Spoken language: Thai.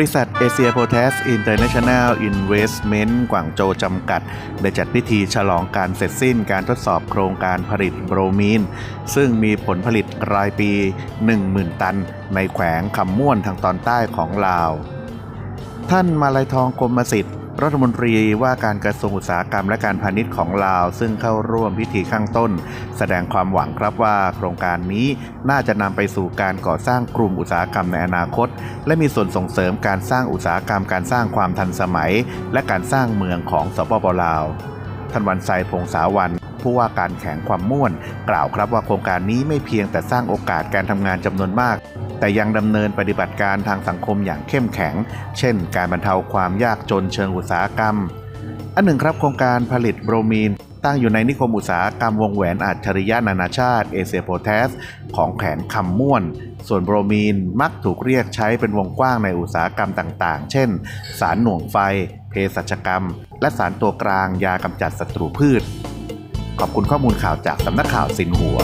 ริษัทเอเชียโพแทสอินเตอร์เนชั่นแนลอินเวสท์เมนต์กวางโจจำกัด ได้จัดพิธีฉลองการเสร็จสิ้นการทดสอบโครงการผลิตโบรมีน ซึ่งมีผลผลิตรายปี 10,000 ตัน ในแขวงคำม่วนทางตอนใต้ของลาว ท่านมาลัยทองกรมสิทธิ์ รัฐมนตรีว่าการกระทรวงอุตสาหกรรมและการพาณิชย์ของลาว ซึ่งเข้าร่วมพิธีข้างต้น แสดงความหวังครับว่าโครงการนี้น่าจะนำไปสู่การก่อสร้างกลุ่มอุตสาหกรรมในอนาคต และมีส่วนส่งเสริมการสร้างอุตสาหกรรม การสร้างความทันสมัย และการสร้างเมืองของสปปลาวท่านวันไซพงษาวันผู้ว่าการแข่งความม่วน กล่าวครับว่าโครงการนี้ไม่เพียงแต่สร้างโอกาสการทำงานจำนวนมาก แต่ยังดำเนินปฏิบัติการทางสังคมอย่างเข้มแข็ง เช่น การบรรเทาความยากจนเชิงอุตสาหกรรม อันหนึ่งครับโครงการผลิตโบรมีน ตั้งอยู่ในนิคมอุตสาหกรรมวงแหวนอัจฉริยะนานาชาติเอเชียโพแทสของแขนคำม่วน ส่วนโบรมีนมักถูกเรียกใช้เป็นวงกว้างในอุตสาหกรรมต่างๆ เช่น สารหน่วงไฟ เภสัชกรรม และสารตัวกลางยากำจัดศัตรูพืช ขอบคุณข้อมูลข่าวจากสำนักข่าวสินหัว